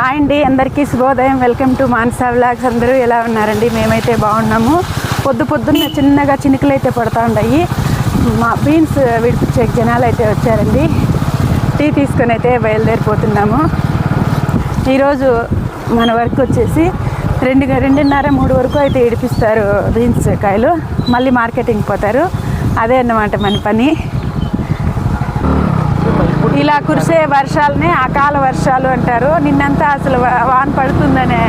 Hi అండి అందరికీ శుభోదయం. Welcome to Mansa vlogs. అందరూ ఎలా ఉన్నారండి? మేమైతే బాగున్నాము. పొద్దు పొద్దున్న చిన్నగా చినుకులు అయితే పడుతూ ఉన్నాయి మా బీన్స్ విడిపించే జనాలు అయితే వచ్చారండి. టీ తీసుకొని అయితే బయలుదేరిపోతున్నాము. ఈరోజు మన వర్క్ వచ్చేసి రెండు రెండున్నర మూడు వరకు అయితే ఇడిపిస్తారు బీన్స్ కాయలు. మళ్ళీ మార్కెటింగ్ పోతారు. అదే అన్నమాట మన పని. ఇలా కురిసే వర్షాలనే అకాల వర్షాలు అంటారు. నిన్నంతా అసలు వాన పడుతుందనే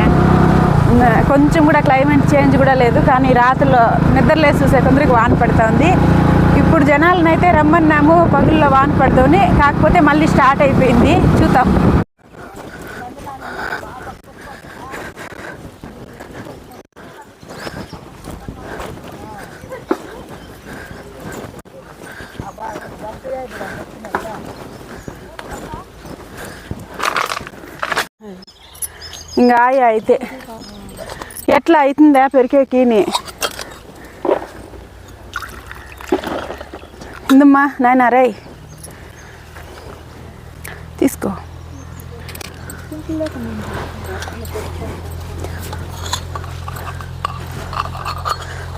కొంచెం కూడా క్లైమేట్ చేంజ్ కూడా లేదు. కానీ రాత్రిలో నిద్రలేసి చూసే కొందరికి వాన పడుతుంది. ఇప్పుడు జనాలనైతే రమ్మన్నాము పగుల్లో వాన పడుతుంది. కాకపోతే మళ్ళీ స్టార్ట్ అయిపోయింది. చూద్దాం. ఇంకా ఆయ అయితే. ఎట్లా అవుతుందా పెరికేకిని? ఇందమ్మా నాయన రై తీసుకో.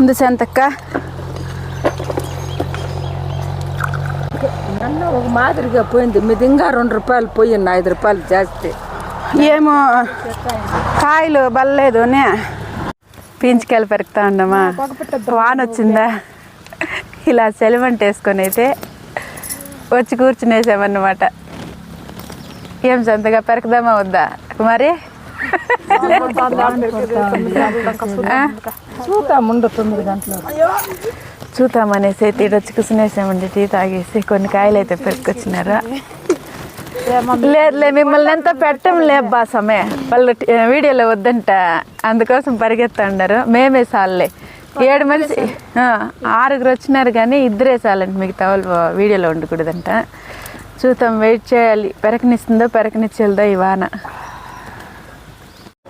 ఉంది సంతక్క నన్ను ఒక మాదిరిగా పోయింది. మీది ఇంకా రెండు రూపాయలు పోయింది ఐదు రూపాయలు జాస్తి. ఏమో కాయలు బల్లలేదు పీంచికాయలు పెరుగుతా ఉండమా వాన వచ్చిందా? ఇలా సెలవంట వేసుకొని అయితే వచ్చి కూర్చునేసామన్నమాట ఏం సంతగా పెరకదామా వద్దా? మరి? చూద్దాం చూద్దామనేసి అయితే ఇటు వచ్చి కూర్చునేసామండి టీ తాగేసి కొన్ని కాయలు అయితే పెట్టుకొచ్చినారా లేదులే మిమ్మల్ని ఎంత పెట్టం లేబ్బా సమే వాళ్ళు వీడియోలో వద్దంట. అందుకోసం పరిగెత్తండారు. మేమే సాల్లే. ఏడు మంది ఆరుగురు వచ్చినారు కానీ ఇద్దరే చాలండి మిగతా వాళ్ళు వీడియోలో ఉండకూడదంట. చూద్దాం వెయిట్ చేయాలి. పెరకనిస్తుందో పెరకనిచ్చేదో ఈ వాన.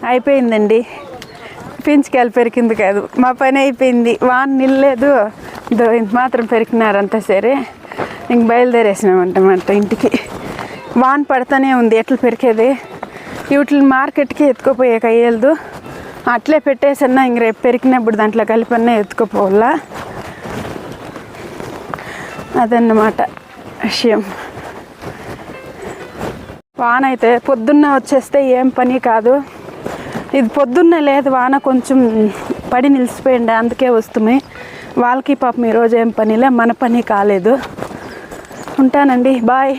అయిపోయిందండి. పించుకెళ్ళి పెరికింది కాదు. మా పని అయిపోయింది. వాన నిల్లేదు. దో ఇంత మాత్రం పెరికినారంతా సరే. ఇంక బయలుదేరేసినామంటమాట ఇంటికి. వాన పడుతూనే ఉంది ఎట్లు పెరికేది? వీటిని మార్కెట్కి ఎత్తుకుపోయే కయ్యలదు అట్లే పెట్టేసన్నా ఇంక రేపు పెరికినప్పుడు దాంట్లో కలిపన్నా ఎత్తుకుపోవాలా? అదన్నమాట విషయం. వాన అయితే పొద్దున్న వచ్చేస్తే ఏం పని కాదు. ఇది పొద్దున్న లేదు వాన కొంచెం పడి నిలిచిపోయింది అందుకే వస్తుంది వాళ్ళకి పాపం ఈరోజు ఏం పనిలే మన పని కాలేదు. ఉంటానండి బాయ్.